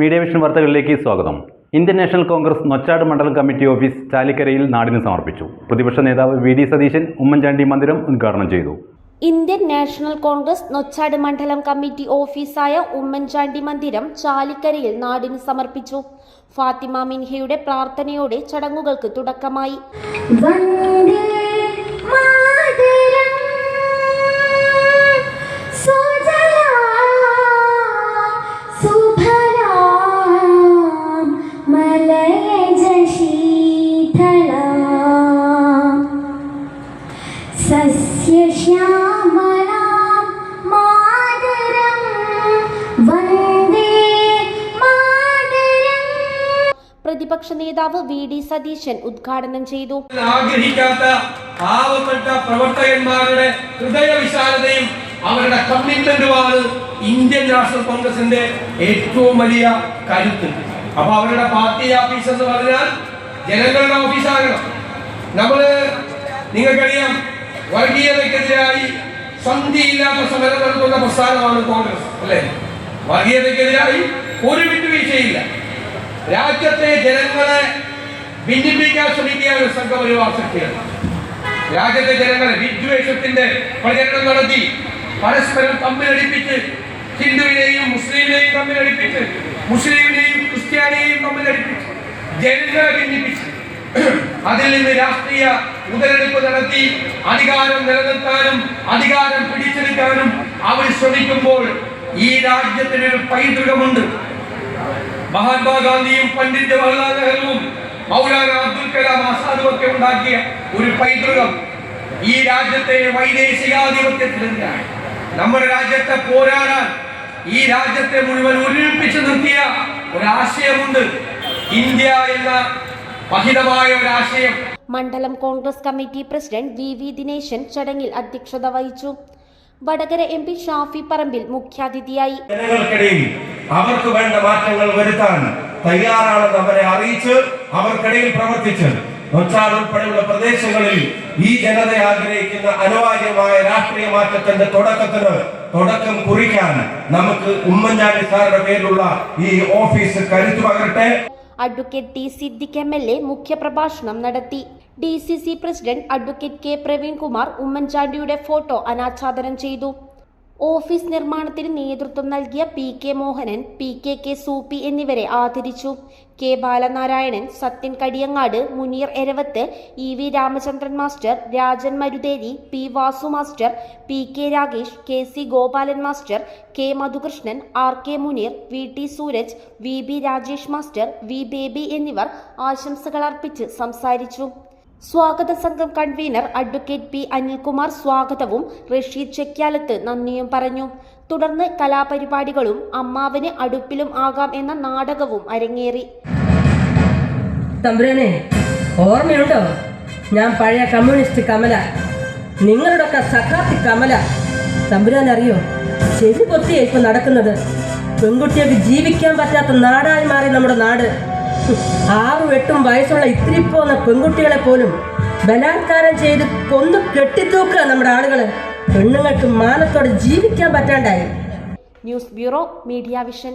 Media vision വാർത്തകളിലേക്ക് സ്വാഗതം. Indian national Congress Nochad മണ്ഡലം കമ്മിറ്റി ഓഫീസ് ചാലിക്കരയിൽ നാടിന് സമർപ്പിച്ചു. പ്രതിപക്ഷ നേതാവ് വി ഡി സതീശൻ ഉമ്മൻചാണ്ടി മന്ദിരം ഉദ്ഘാടനം ചെയ്തു. ഇന്ത്യൻ നാഷണൽ കോൺഗ്രസ് നൊച്ചാട് മണ്ഡലം കമ്മിറ്റി ഓഫീസായ ഉമ്മൻചാണ്ടി മന്ദിരം ചാലിക്കരയിൽ നാടിന് സമർപ്പിച്ചു. ഫാത്തിമ മിൻഹയുടെ പ്രാർത്ഥനയോടെ ചടങ്ങുകൾക്ക് തുടക്കമായി. പ്രതിപക്ഷ നേതാവ് വി ഡി സതീശൻ ഉദ്ഘാടനം ചെയ്തു. ആഗ്രഹിക്കാത്ത പാവപ്പെട്ട പ്രവർത്തകന്മാരുടെ ഹൃദയ വിശാലതയും അവരുടെ കമ്മിറ്റ്മെന്റുമാണ് ഇന്ത്യൻ നാഷണൽ കോൺഗ്രസിന്റെ ഏറ്റവും വലിയ കരുത്ത്. അപ്പൊ അവരുടെ പാർട്ടി ഓഫീസ് എന്ന് പറഞ്ഞാൽ ജനങ്ങളുടെ ഓഫീസാകണം. നമ്മൾ നിങ്ങൾക്കറിയാം വർഗീയതയ്ക്കെതിരായി സന്ധിയില്ലാത്ത സമരം നടത്തുന്ന പ്രസ്ഥാനമാണ് കോൺഗ്രസ് അല്ലേ? വർഗീയതയ്ക്കെതിരായി ഒരു വിട്ടുവീഴ്ചയില്ല. രാജ്യത്തെ ജനങ്ങളെ ഭിന്നിപ്പിക്കാൻ ശ്രമിക്കുകയാണ് സംഘപരിവാർ ശക്തികൾ രാജ്യത്തെ ജനങ്ങളെ വിദ്വേഷത്തിന്റെ പ്രചരണം നടത്തി പരസ്പരം തമ്മിലടിപ്പിച്ച് ഹിന്ദുവിനെയും മുസ്ലിമിനെയും തമ്മിലടിപ്പിച്ച് മുസ്ലിമിനെയും ക്രിസ്ത്യാനിയെയും തമ്മിലടിപ്പിച്ച് ജനങ്ങളെ ഭിന്നിപ്പിച്ച് അതിൽ നിന്ന് രാഷ്ട്രീയ മുതലെടുപ്പ് നടത്തി അധികാരം നിലനിർത്താനും അധികാരം പിടിച്ചെടുക്കാനും അവർ ശ്രമിക്കുമ്പോൾ ഈ രാജ്യത്തിന് ഒരു പൈതൃകമുണ്ട്. മഹാത്മാഗാന്ധിയും പണ്ഡിറ്റ് ജവഹർലാൽ നെഹ്റുവും മൗലാന അബ്ദുൽ കലാം ആസാദും ഒക്കെ ഉണ്ടാക്കിയ ഒരു പൈതൃകം ഈ രാജ്യത്തെ വൈദേശികാധിപത്യത്തിനെതിരാണ് നമ്മുടെ രാജ്യത്തെ പോരാടാൻ ഈ രാജ്യത്തെ മുഴുവൻ ഒരുമിപ്പിച്ച് നിർത്തിയ ഒരാശയമുണ്ട്. ഇന്ത്യ എന്ന മഹിതമായ ഒരാശയം മണ്ഡലം Congress committee president V V Dineshan ചടങ്ങിൽ അധ്യക്ഷത വഹിച്ചു. വടകര എം പി ഷാഫി പറമ്പിൽ മുഖ്യാതിഥിയായി. ജനങ്ങൾക്കിടയിൽ അവർക്ക് വേണ്ട മാറ്റങ്ങൾ വരുത്താൻ തയ്യാറാണെന്ന് അവരെ അറിയിച്ച് അവർക്കിടയിൽ പ്രവർത്തിച്ച് ഉൾപ്പെടെയുള്ള പ്രദേശങ്ങളിൽ ഈ ജനത ആഗ്രഹിക്കുന്ന അനിവാര്യമായ രാഷ്ട്രീയ മാറ്റത്തിന്റെ തുടക്കത്തിന് തുടക്കം കുറിക്കാൻ നമുക്ക് ഉമ്മൻചാണ്ടി സാറുടെ പേരിലുള്ള ഈ ഓഫീസ് കരുത്തു പകരട്ടെ. Advocate T Siddique M L A മുഖ്യപ്രഭാഷണം നടത്തി. D C C president advocate K Praveenkumar ഉമ്മൻചാണ്ടിയുടെ ഫോട്ടോ അനാച്ഛാദനം ചെയ്തു. ഓഫീസ് നിർമ്മാണത്തിന് നേതൃത്വം നൽകിയ P K Mohanan P K K Sooppy എന്നിവരെ ആദരിച്ചു. K Balanarayanan Sathyan Kadiyangad Muneer Eravath E V Ramachandran master Rajan Marutheri P Vasu master P K Rakesh K C Gopalan master K Madhukrishnan R K Muneer V T Sooraj V B Rajesh master V Baby എന്നിവർ ആശംസകൾ അർപ്പിച്ച് സംസാരിച്ചു. സ്വാഗത സംഘം convener advocate P Anilkumar സ്വാഗതവും റഷീദ് ചെക്യാലത്ത് നന്ദിയും പറഞ്ഞു. തുടർന്ന് കലാപരിപാടികളും അമ്മാവന് അടുപ്പിലും ആകാം എന്ന നാടകവും അരങ്ങേറി. തമ്പുരാനെ ഓർമ്മയുണ്ടോ? ഞാൻ പഴയ കമ്മ്യൂണിസ്റ്റ് കമല. നിങ്ങളുടെയൊക്കെ സഖാത്തി കമല. തമ്പുരാൻ അറിയോ ശരി ഇപ്പൊ നടക്കുന്നത്. പെൺകുട്ടികൾക്ക് ജീവിക്കാൻ പറ്റാത്ത നാടായി മാറി നമ്മുടെ നാട്. ആറും എട്ടും വയസ്സുള്ള ഇത്തിരി പോന്ന പെൺകുട്ടികളെ പോലും ബലാത്കാരം ചെയ്ത് കൊന്നു കെട്ടിത്തൂക്കുക നമ്മുടെ ആളുകൾ. പെണ്ണുങ്ങൾക്ക് മാനത്തോടെ ജീവിക്കാൻ പറ്റാണ്ടായി. News bureau media vision.